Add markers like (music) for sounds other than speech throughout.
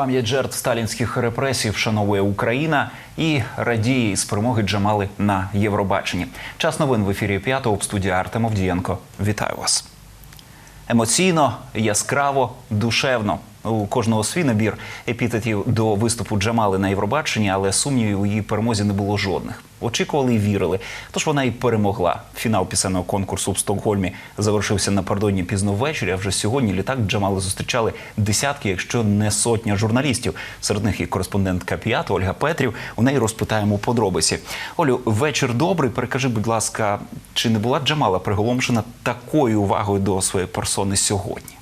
Пам'ять жертв сталінських репресій вшановує Україна і радіє з перемоги Джамали на Євробаченні. Час новин в ефірі п'ятого в студії Артем Овдієнко. Вітаю вас. Емоційно, яскраво, душевно. У кожного свій набір епітетів до виступу Джамали на Євробаченні, але сумнівів у її перемозі не було жодних. Очікували і вірили. Тож вона і перемогла. Фінал пісенного конкурсу в Стокгольмі завершився напередодні пізно ввечері. А вже сьогодні літак Джамали зустрічали десятки, якщо не сотня журналістів. Серед них і кореспондентка п'ятого Ольга Петрів. У неї розпитаємо подробиці. Олю, вечір добрий. Перекажи, будь ласка, чи не була Джамала приголомшена такою увагою до своєї персони сьогодні?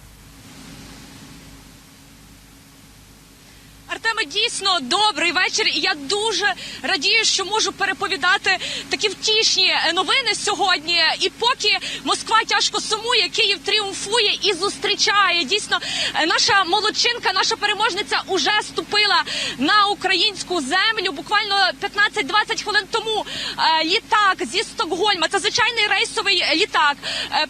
Дійсно добрий вечір, і я дуже радію, що можу переповідати такі втішні е, новини сьогодні. І поки Москва тяжко сумує, Київ тріумфує і зустрічає. Дійсно, е, наша молодчинка, наша переможниця уже ступила на українську землю. Буквально 15-20 хвилин тому е, літак зі Стокгольма, це звичайний рейсовий літак,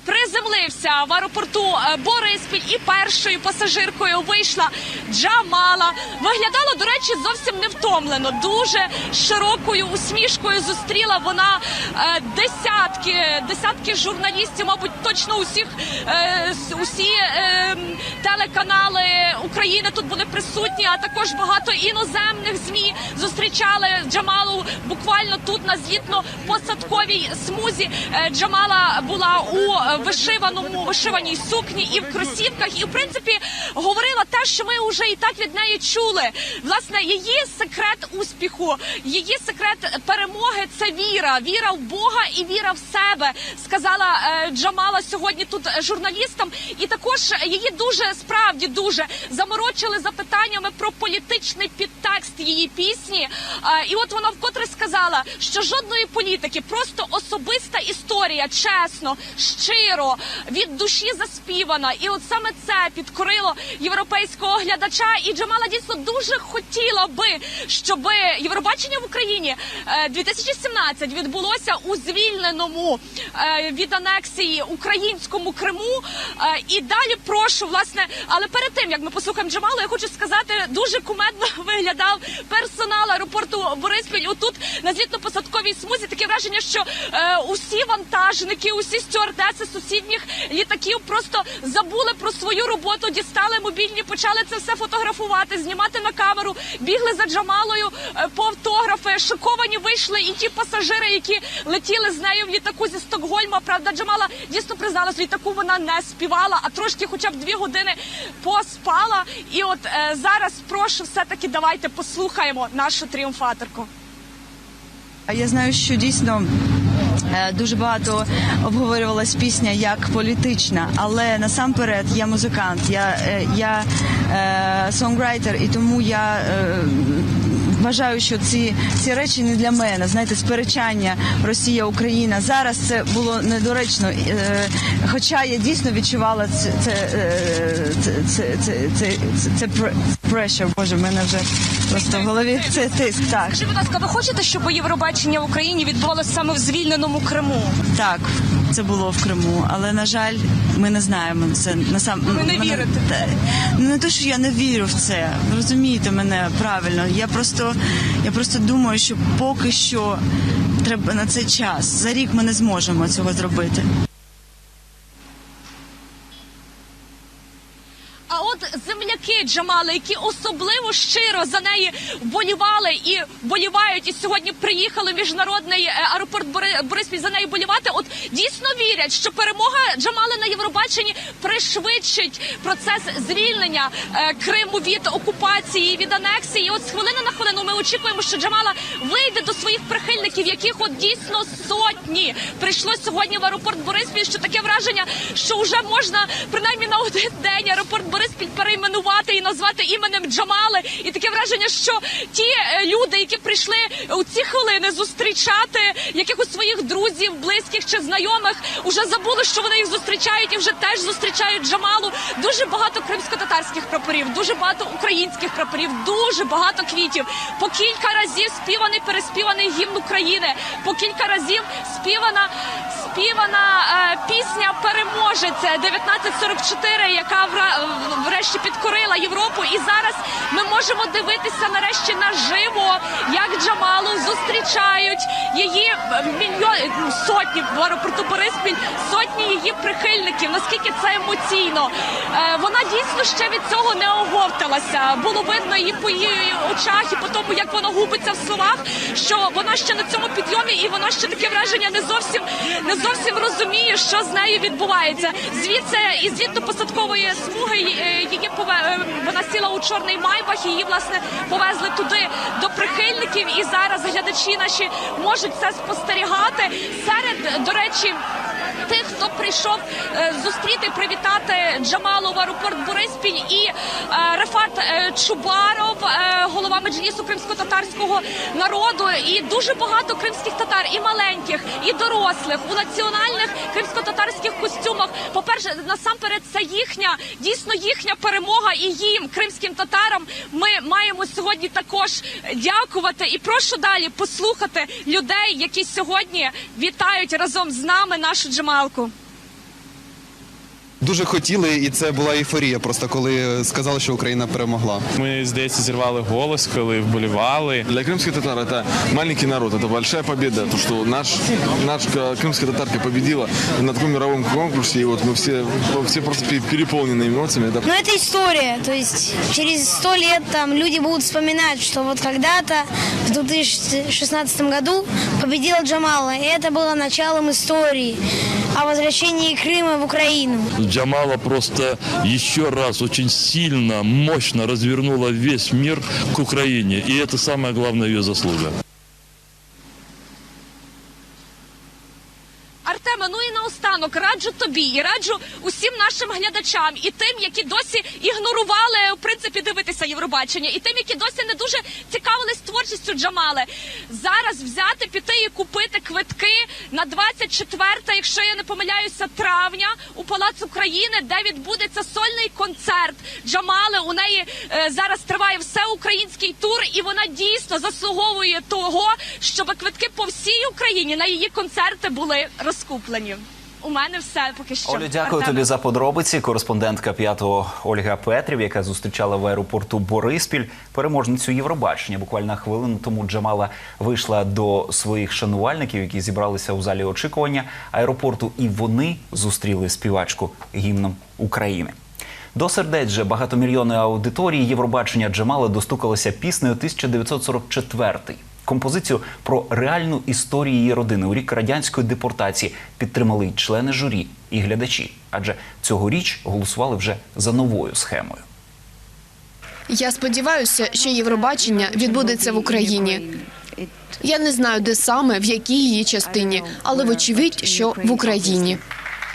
приземлився в аеропорту Бориспіль і першою пасажиркою вийшла Джамала. Виглядала, до речі, зовсім не втомлено. Дуже широкою усмішкою зустріла вона е, десятки, десятки журналістів, мабуть, точно усіх е, усі е, телеканали України тут були присутні, а також багато іноземних змі зустрічали Джамалу буквально тут на злітно-посадковій смузі. Е, Джамала була у е, вишиваному вишиваній сукні і в кросівках, і в принципі говорила те, що ми вже і так від неї чули. Власне, її секрет успіху, її секрет перемоги це віра, віра в Бога і віра в себе. Сказала е, Джамала сьогодні тут журналістам, і також її дуже справді дуже заморочили запитаннями про політичний підтекст її пісні. І от вона вкотре сказала, що жодної політики, просто особиста історія, чесно, щиро, від душі заспівана. І от саме це підкорило європейського глядача. І Джамала дійсно дуже хотіла би, щоб Євробачення в Україні е, 2017 відбулося у звільненому е, від анексії українському Криму. Е, І далі прошу, власне, але перед тим як ми послухаємо Джамалу, я хочу сказати, дуже кумедно (laughs) виглядав персонал аеропорту Бориспіль. Отут на злітно-посадковій смузі таке враження, що е, усі вантажники, усі стюардеси сусідніх літаків просто забули про свою роботу, дістали мобільні, почали це все фотографувати, знімати на камеру, бігли за Джамалою е, по автографи. Шоковані вийшли і ті пасажири, які летіли з нею в літаку зі Стокгольма. Правда, Джамала дійсно призналась, в літаку вона не співала, а трошки, хоча б дві години поспала. І от е, зараз прошу, все таки давайте послухаємо нашу тріумфаторку. Я знаю, що дійсно е, дуже багато обговорювалась пісня як політична, але насамперед я музикант, я, е, я е, сонграйтер, і тому я е, вважаю, що ці, ці речі не для мене. Знаєте, сперечання Росія, Україна. Зараз це було недоречно. Е, хоча я дійсно відчувала це, це, е, це, це, це, це, pressure, Боже, в мене вже просто в голові це тиск. Так. Скажіть, будь ласка, ви хочете, щоб Євробачення в Україні відбувалося саме в звільненому Криму? Так, це було в Криму, але на жаль, ми не знаємо це насам. Ви не мене- вірите? Та- Ну, не те, що я не вірю в це. Розумієте мене правильно. Я просто, я просто думаю, що поки що треба на це час. За рік ми не зможемо цього зробити. А от земляки Джамали, які особливо щиро за неї вболівали і болівають, і сьогодні приїхали в міжнародний е, аеропорт Бори- Бориспіль за нею болівати. От дійсно вірять, що перемога Джамали на Євробаченні пришвидшить процес звільнення е, Криму від окупації, від анексії. І от з хвилини на хвилину ми очікуємо, що Джамала вийде до своїх прихильників, яких от дійсно сотні прийшло сьогодні в аеропорт Бориспіль. Що таке враження, що вже можна принаймні на один день аеропорт Бориспіль перейменувати і назвати іменем Джамали. І таке враження, що ті е, люди, які прийшли у ці хвилини зустрічати якихось своїх друзів, близьких чи знайомих, уже забули, що вони їх зустрічають, і вже теж зустрічають Джамалу. Дуже багато кримсько-татарських прапорів, дуже багато українських прапорів, дуже багато квітів. По кілька разів співаний, переспіваний гімн України. По кілька разів співана співана е, пісня Переможець 1944, яка врешті підкорила Європу, і зараз ми можемо дивитися нарешті наживо, як Джамалу зустрічають її е, сотні в аеропорту Бориспіль, сотні її прихильників. Наскільки це емоційно? Е, Вона дійсно ще від цього не оговталася. Було видно її по її очах і по тому, як вона губиться в словах, що вона ще на цьому підйомі, і вона ще таке враження не зовсім не зовсім розуміє, що з нею відбувається. Звідси із злітно-посадкової смуги е, її пове- е, вона сіла у чорний майбах. Її власне повезли туди до прихильників, і зараз глядачі наші можуть це спостерігати. Серед до речі. Тих, хто прийшов е, зустріти, привітати Джамалу в аеропорт Бориспіль і е, Рефат е, Чубаров, голова меджлісу кримсько-татарського народу, і дуже багато кримських татар, і маленьких, і дорослих у національних кримсько-татарських костюмах. По перше, насамперед, це їхня дійсно їхня перемога, і їм, кримським татарам, ми маємо сьогодні також дякувати. І прошу далі послухати людей, які сьогодні вітають разом з нами нашу abaixo de Malco. Дуже хотіли, і це була ейфорія, просто коли сказали, що Україна перемогла. Ми, здається, зірвали голос, коли вболівали. Для крымских татар это маленький народ, это большая победа, то что наш, наш э, крымская татарка победила на таком мировом конкурсе, и вот мы все, все просто пе- переполнены эмоциями. Это Но это история, то есть через сто лет там люди будут вспоминать, что вот когда-то в 2016 году победила Джамала, и это было началом истории О возвращении Крыма в Украину. Джамала просто еще раз очень сильно, мощно развернула весь мир к Украине. И это самая главная ее заслуга. Раджу тобі і раджу усім нашим глядачам і тим, які досі ігнорували в принципі дивитися Євробачення, і тим, які досі не дуже цікавились творчістю Джамали. Зараз взяти, піти і купити квитки на 24, якщо я не помиляюся, травня у Палац України, де відбудеться сольний концерт Джамали. У неї е, зараз триває всеукраїнський тур, і вона дійсно заслуговує того, щоб квитки по всій Україні на її концерти були розкуплені. У мене все поки що. Олю, дякую Артеме. тобі за подробиці. Кореспондентка п'ятого Ольга Петрів, яка зустрічала в аеропорту Бориспіль переможницю Євробачення. Буквально хвилину тому Джамала вийшла до своїх шанувальників, які зібралися у залі очікування аеропорту, і вони зустріли співачку гімном України. До сердець же багатомільйонної аудиторії Євробачення Джамала достукалося піснею 1944 Композицію про реальну історію її родини у рік радянської депортації підтримали й члени журі і глядачі, адже цьогоріч голосували вже за новою схемою. Я сподіваюся, що Євробачення відбудеться в Україні. Я не знаю, де саме, в якій її частині, але вочевидь, що в Україні.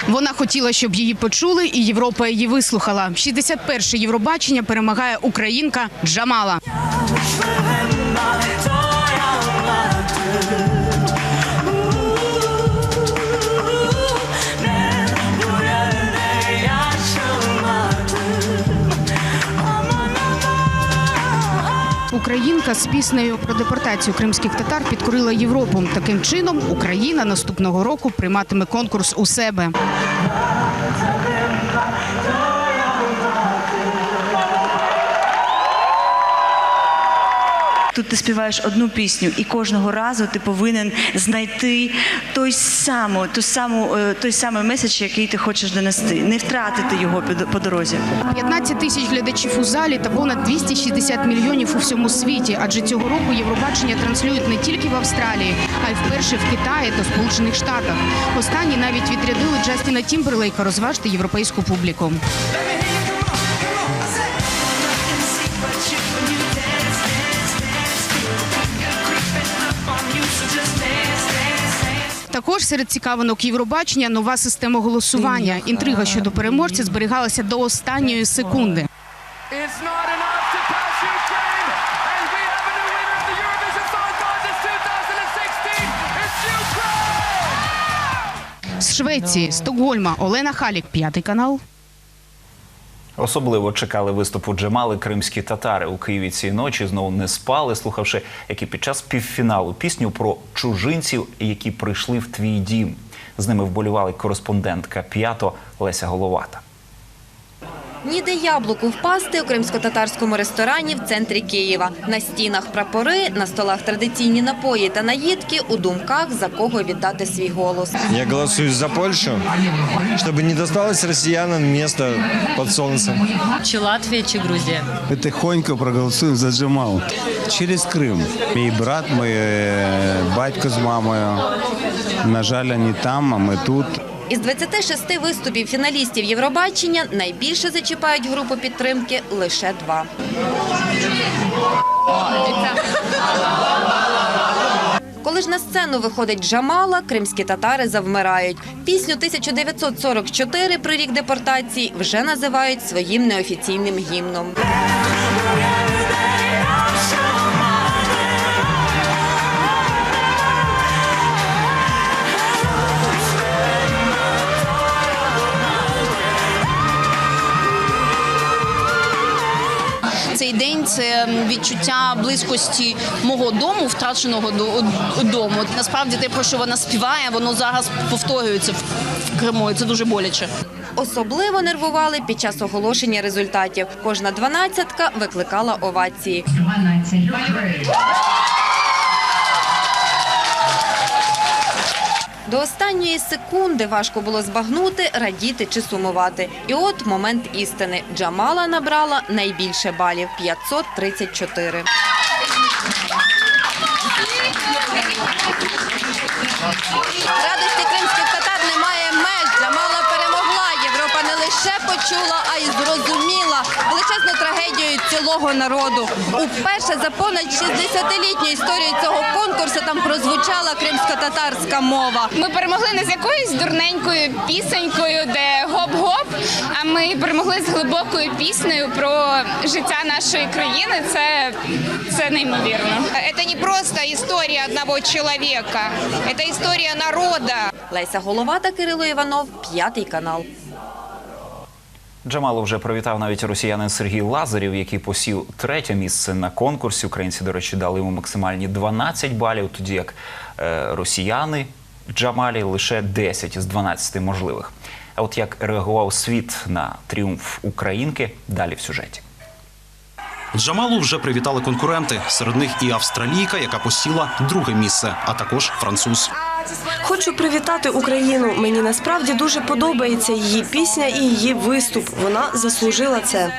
Вона хотіла, щоб її почули, і Європа її вислухала. 61-ше Євробачення перемагає українка Джамала. Українка з піснею про депортацію кримських татар підкорила Європу. Таким чином Україна наступного року прийматиме конкурс у себе. Тут ти співаєш одну пісню, і кожного разу ти повинен знайти той саму, ту саму, е, той самий меседж, який ти хочеш донести, не втратити його по- дорозі. 15 тисяч глядачів у залі та понад 260 мільйонів у всьому світі. Адже цього року Євробачення транслюють не тільки в Австралії, а й вперше в Китаї та Сполучених Штатах. Останні навіть відрядили Джастіна Тімберлейка розважити європейську публіку. Також серед цікавинок Євробачення нова система голосування. Інтрига щодо переможця зберігалася до останньої секунди. It's not enough to pass Ukraine, and we have a new winner of the Eurovision Song Contest 2016. It's Ukraine! З Швеції, Стокгольма, Олена Халік, п'ятий канал. Особливо чекали виступу Джемали кримські татари у Києві цієї ночі. Знову не спали, слухавши, які під час півфіналу пісню про чужинців, які прийшли в твій дім. З ними вболівали кореспондентка п'ято Леся Головата. Ніде яблуку впасти у кримсько-татарському ресторані в центрі Києва. На стінах прапори, на столах традиційні напої та наїдки, у думках за кого віддати свій голос. Я голосую за Польшу, чтобы не досталось россиянам место под солнцем. Чи Латвія, чи Грузія? Ми Тихонько проголосуємо за Джамал через Крим. Мій брат, мій е, батько з мамою. На жаль, вони там, а ми тут. Із 26 виступів фіналістів Євробачення найбільше зачіпають групу підтримки лише два. Коли ж на сцену виходить Джамала, кримські татари завмирають. Пісню 1944 про рік депортації вже називають своїм неофіційним гімном. Цей день це відчуття близькості мого дому, втраченого до- дому. Насправді те, про що вона співає, воно зараз повторюється в Криму. і Це дуже боляче. Особливо нервували під час оголошення результатів. Кожна дванадцятка викликала овації. До останньої секунди важко було збагнути, радіти чи сумувати. І от момент істини. Джамала набрала найбільше балів 534. Радості кримських татар немає меж. Джамала перемогла. Європа не лише почула, а й зрозуміла цілого народу. Уперше за понад 60-літню історію цього конкурсу там прозвучала кримсько-татарська мова. Ми перемогли не з якоюсь дурненькою пісенькою, де гоп-гоп. А ми перемогли з глибокою піснею про життя нашої країни. Це, це неймовірно. Это не просто история одного человека, это история народа. Леся Голова та Кирило Іванов, п'ятий канал. Джамалу вже привітав навіть росіянин Сергій Лазарів, який посів третє місце на конкурсі. Українці, до речі, дали йому максимальні 12 балів, тоді як е, росіяни Джамалі лише 10 із 12 можливих. А от як реагував світ на тріумф українки, далі в сюжеті. Джамалу вже привітали конкуренти. Серед них і австралійка, яка посіла друге місце, а також француз. Хочу привітати Україну. Мені насправді дуже подобається її пісня і її виступ. Вона заслужила це.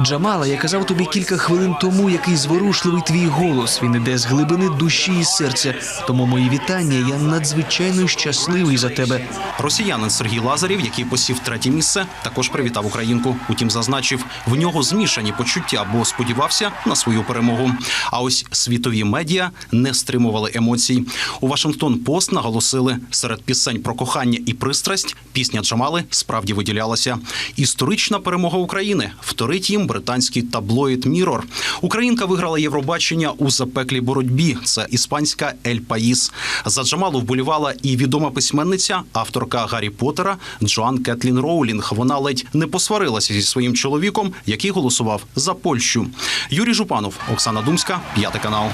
Джамала, я казав тобі кілька хвилин тому, який зворушливий твій голос. Він іде з глибини душі і серця. Тому мої вітання. Я надзвичайно щасливий за тебе. Росіянин Сергій Лазарів, який посів третє місце, також привітав українку. Утім, зазначив, в нього змішані почуття, бо сподівався на свою перемогу. А ось світові медіа не стримували емоцій. У Вашингтон Пост наголосили, серед пісень про кохання і пристрасть пісня Джамали справді виділялася. Історична перемога України вторить їм британський таблоїд Мірор. Українка виграла Євробачення у запеклій боротьбі. Це іспанська Ель Паїс. За Джамалу вболівала і відома письменниця, авторка Гаррі Поттера Джоан Кетлін Роулінг. Вона ледь не посварилася зі своїм чоловіком, який голосував за Польщу. Юрій Жупанов, Оксана Думська, п'ятий канал.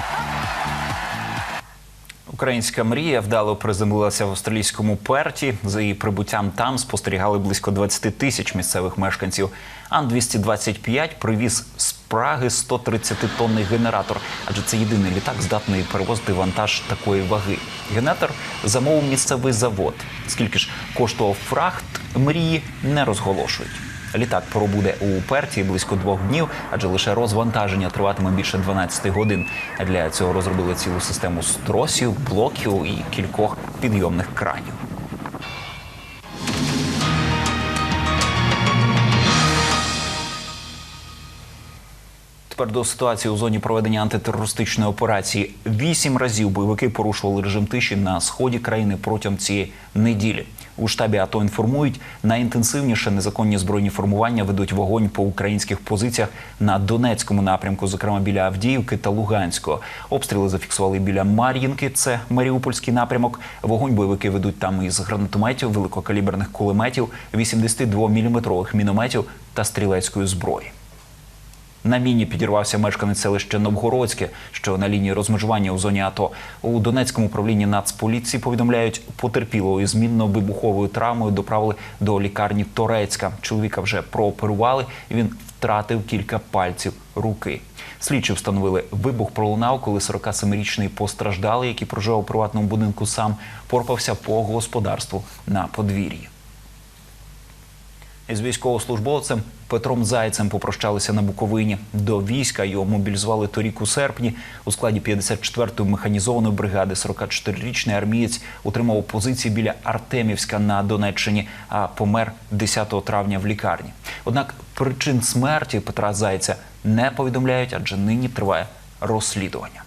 Українська мрія вдало приземлилася в австралійському Перті. За її прибуттям там спостерігали близько 20 тисяч місцевих мешканців. Ан-225 привіз з Праги 130-тонний генератор, адже це єдиний літак, здатний перевозити вантаж такої ваги. Генератор замовив місцевий завод. Скільки ж коштував фрахт мрії, не розголошують. Літак пробуде у Перті близько двох днів, адже лише розвантаження триватиме більше 12 годин. Для цього розробили цілу систему стросів, блоків і кількох підйомних кранів. Тепер до ситуації у зоні проведення антитерористичної операції. Вісім разів бойовики порушували режим тиші на сході країни протягом цієї неділі. У штабі АТО інформують, найінтенсивніше незаконні збройні формування ведуть вогонь по українських позиціях на Донецькому напрямку, зокрема біля Авдіївки та Луганського. Обстріли зафіксували біля Мар'їнки, це Маріупольський напрямок. Вогонь бойовики ведуть там із гранатометів, великокаліберних кулеметів, 82-мм мінометів та стрілецької зброї. На міні підірвався мешканець селища Новгородське, що на лінії розмежування у зоні АТО. У Донецькому управлінні Нацполіції повідомляють, потерпілого із мінно-вибуховою травмою доправили до лікарні Торецька. Чоловіка вже прооперували, він втратив кілька пальців руки. Слідчі встановили, вибух пролунав, коли 47-річний постраждалий, який проживав у приватному будинку, сам порпався по господарству на подвір'ї. Із військовослужбовцем Петром Зайцем попрощалися на Буковині. До війська його мобілізували торік у серпні. У складі 54-ї механізованої бригади 44-річний армієць утримав позиції біля Артемівська на Донеччині, а помер 10 травня в лікарні. Однак причин смерті Петра Зайця не повідомляють, адже нині триває розслідування.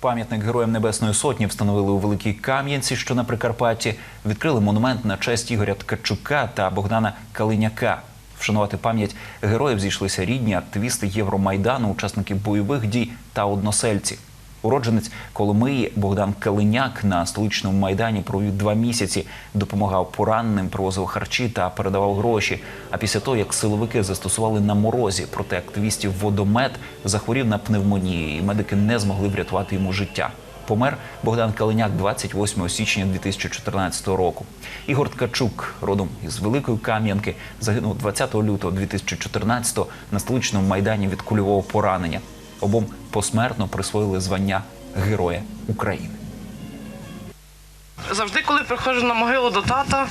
Пам'ятник Героям Небесної Сотні встановили у Великій Кам'янці, що на Прикарпатті. Відкрили монумент на честь Ігоря Ткачука та Богдана Калиняка. Вшанувати пам'ять героїв зійшлися рідні активісти Євромайдану, учасники бойових дій та односельці. Уродженець Коломиї Богдан Калиняк на столичному майдані провів два місяці, допомагав пораненим, привозив харчі та передавав гроші. А після того, як силовики застосували на морозі проти активістів водомет, захворів на пневмонію, і медики не змогли врятувати йому життя. Помер Богдан Калиняк 28 січня 2014 року. Ігор Ткачук, родом із Великої Кам'янки, загинув 20 лютого 2014 на столичному майдані від кульового поранення. Обом посмертно присвоїли звання Героя України. Завжди, коли приходжу на могилу до тата,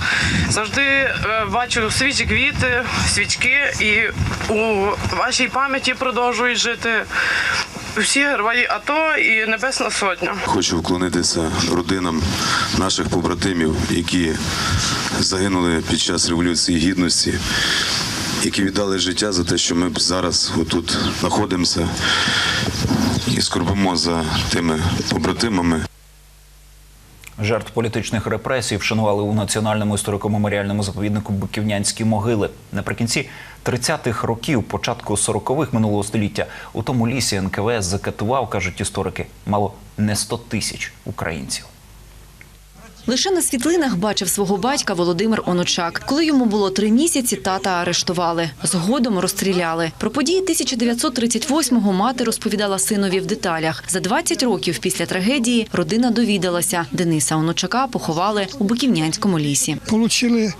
завжди е, бачу свіжі квіти, свічки, і у вашій пам'яті продовжують жити всі герої АТО і Небесна Сотня. Хочу вклонитися родинам наших побратимів, які загинули під час революції гідності, які віддали життя за те, що ми зараз отут знаходимося і скорбимо за тими побратимами. Жертв політичних репресій вшанували у національному історико-меморіальному заповіднику Биківнянські могили. Наприкінці 30-х років, початку 40-х минулого століття, у тому лісі НКВС закатував, кажуть історики, мало не 100 тисяч українців. Лише на світлинах бачив свого батька Володимир Онучак. Коли йому було три місяці, тата арештували. Згодом розстріляли. Про події 1938-го мати розповідала синові в деталях. За 20 років після трагедії родина довідалася. Дениса Онучака поховали у Биківнянському лісі. Получили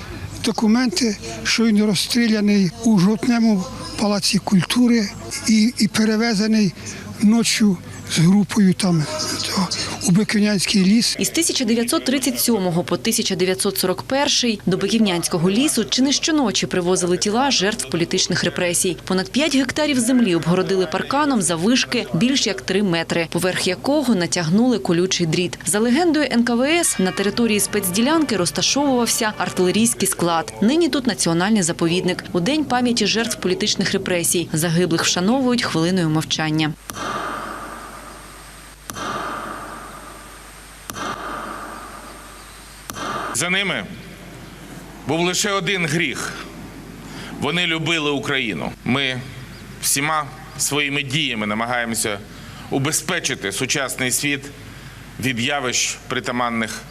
документи, що він розстріляний у жовтневому палаці культури і, і перевезений ночі з групою там у Биківнянський ліс. Із 1937 по 1941 до Биківнянського лісу чи не щоночі привозили тіла жертв політичних репресій. Понад 5 гектарів землі обгородили парканом за вишки більш як 3 метри, поверх якого натягнули колючий дріт. За легендою НКВС на території спецділянки розташовувався артилерійський склад. Нині тут національний заповідник. У день пам'яті жертв політичних репресій загиблих вшановують хвилиною мовчання. За ними був лише один гріх. Вони любили Україну. Ми всіма своїми діями намагаємося убезпечити сучасний світ від явищ, притаманних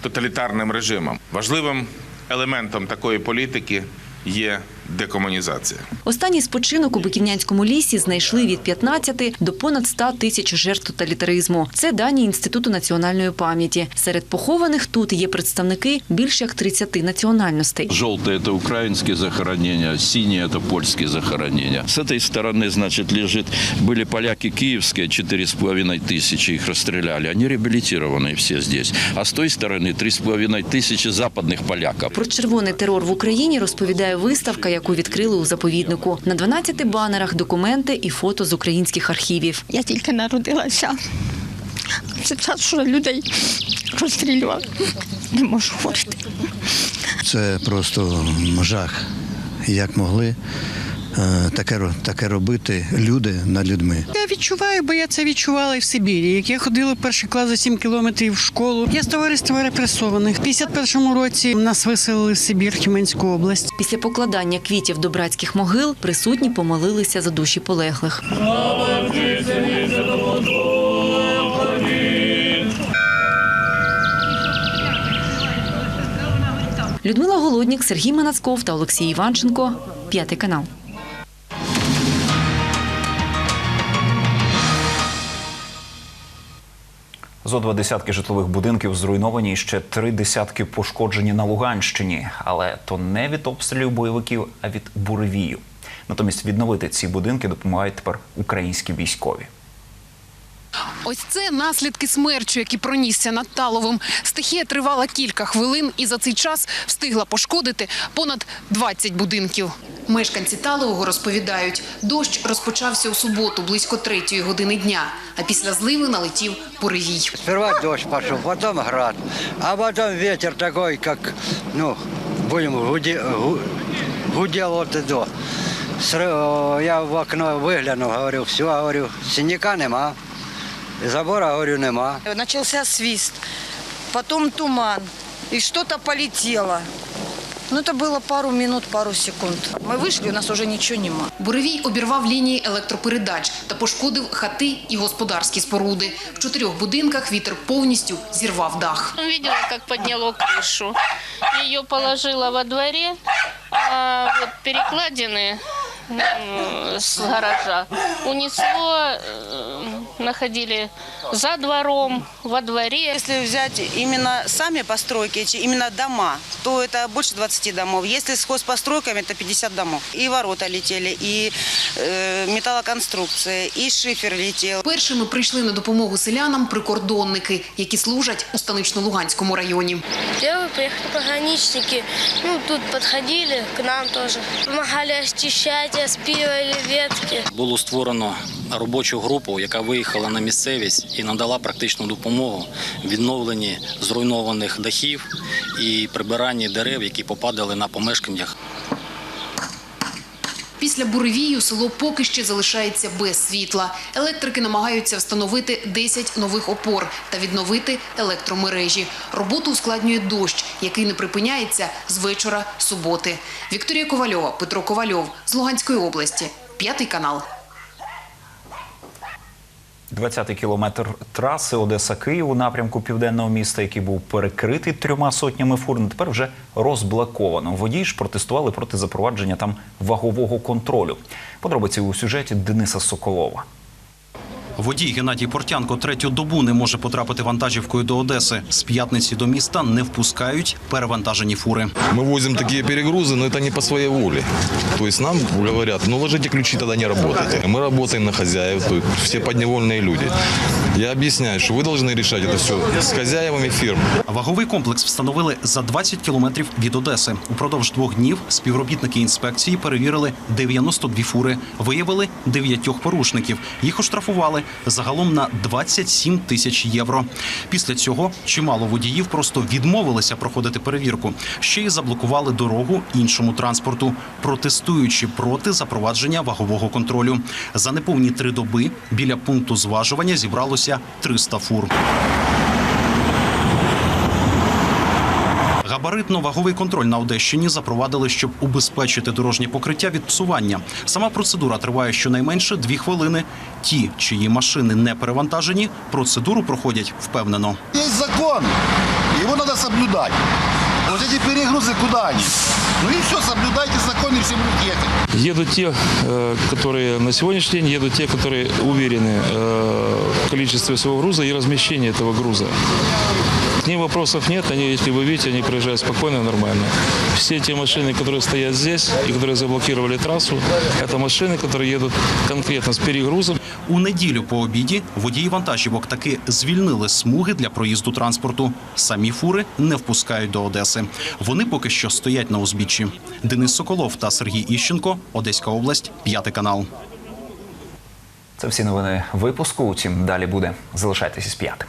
тоталітарним режимам. Важливим елементом такої політики є декомунізація. Останній спочинок у Биківнянському лісі знайшли від 15 до понад 100 тисяч жертв тоталітаризму. Це дані Інституту національної пам'яті. Серед похованих тут є представники більш як 30 національностей. Желтое – это украинские захоронения, синие – это польские захоронения. С этой стороны, значит, лежит, были поляки киевские, четыре с половиной тысячи их расстреляли. Они реабилитированные все здесь. А с той стороны три с половиной тысячи западных поляков. Про червоний терор в Україні розповідає виставка, яку відкрили у заповіднику. На 12 банерах документи і фото з українських архівів. Я тільки народилася. Це час, що людей розстрілювали. Не можу говорити. Це просто жах. Як могли таке, ро- таке робити люди над людьми. Я відчуваю, бо я це відчувала і в Сибірі. Як я ходила в перший клас за 7 кілометрів в школу. Я з товариства репресованих. В 51-му році нас виселили в Сибір, Тюменську область. Після покладання квітів до братських могил присутні помолилися за душі полеглих. Людмила Голоднік, Сергій Манацков та Олексій Іванченко. П'ятий канал. Зо два десятки житлових будинків зруйновані і ще три десятки пошкоджені на Луганщині. Але то не від обстрілів бойовиків, а від буревію. Натомість відновити ці будинки допомагають тепер українські військові. Ось це наслідки смерчу, який пронісся над Таловим. Стихія тривала кілька хвилин і за цей час встигла пошкодити понад 20 будинків. Мешканці Талового розповідають, дощ розпочався у суботу близько третьої години дня, а після зливи налетів буревій. Сперва дождь пошел, потом град, а потом ветер такой, как, ну, будем гуде, гу- гудел вот и до. Я в окно виглянув, говорю, все, говорю, синяка нема, забора, говорю, нема. Начался свист, потом туман, и что-то полетело. Ну, это было пару минут, пару секунд. Мы вышли, у нас уже ничего нема. Буревій обірвав лінії електропередач та пошкодив хати і господарські споруди. В чотирьох будинках вітер повністю зірвав дах. Видела, как подняло крышу. Ее положила во дворе, а вот перекладины м, с гаража унесло, э, находили за двором, во дворе. Если взять именно сами постройки, эти именно дома, то это больше 20 домов. Если с хозпостройками, это 50 домов. И ворота летели, и э, металлоконструкция, и шифер летел. Першими прийшли на допомогу селянам прикордонники, які служать у станично-луганському районі. Первые приехали пограничники, ну, тут подходили к нам тоже. Помогали очищать, оспивали ветки. Було створено робочу групу, яка виїхала на місцевість і надала практичну допомогу в відновленні зруйнованих дахів і прибиранні дерев, які попадали на помешканнях. Після буревію село поки ще залишається без світла. Електрики намагаються встановити 10 нових опор та відновити електромережі. Роботу ускладнює дощ, який не припиняється з вечора суботи. Вікторія Ковальова, Петро Ковальов з Луганської області. П'ятий канал. 20-й кілометр траси Одеса-Київ у напрямку південного міста, який був перекритий трьома сотнями фур, ну, тепер вже розблоковано. Водії ж протестували проти запровадження там вагового контролю. Подробиці у сюжеті Дениса Соколова. Водій Геннадій Портянко третю добу не може потрапити вантажівкою до Одеси. З п'ятниці до міста не впускають перевантажені фури. Мы возим такие перегрузы, но это не по своей воле. То есть нам говорят, ну ложите ключи, тогда не работайте. Мы работаем на хозяев, то есть все подневольные люди. Я объясняю, что вы должны решать это все с хозяевами фирм. Ваговий комплекс встановили за 20 кілометрів від Одеси. Упродовж двох днів співробітники інспекції перевірили 92 фури, виявили дев'ятьох порушників. Їх оштрафували загалом на 27 тисяч євро. Після цього чимало водіїв просто відмовилися проходити перевірку. Ще й заблокували дорогу іншому транспорту, протестуючи проти запровадження вагового контролю. За неповні три доби біля пункту зважування зібралося 300 фур. Габаритно-ваговий контроль на Одещині запровадили, щоб убезпечити дорожнє покриття від псування. Сама процедура триває щонайменше дві хвилини. Ті, чиї машини не перевантажені, процедуру проходять впевнено. Есть закон, его надо соблюдать. Вот эти перегрузы куда они? Ну и все, соблюдайте закон и все будут ехать. Едут те, э, которые на сегодняшний день, едут те, которые уверены э, в количестве своего груза и размещении этого груза. К ним вопросов нет, они, если вы видите, они проезжают спокойно и нормально. Все те машины, которые стоят здесь и которые заблокировали трассу, это машины, которые едут конкретно с перегрузом. У неділю по обіді водії вантажівок таки звільнили смуги для проїзду транспорту. Самі фури не впускають до Одеси. Вони поки що стоять на узбіччі. Денис Соколов та Сергій Іщенко, Одеська область, п'ятий канал. Це всі новини випуску. Утім, далі буде. Залишайтеся з п'ятим.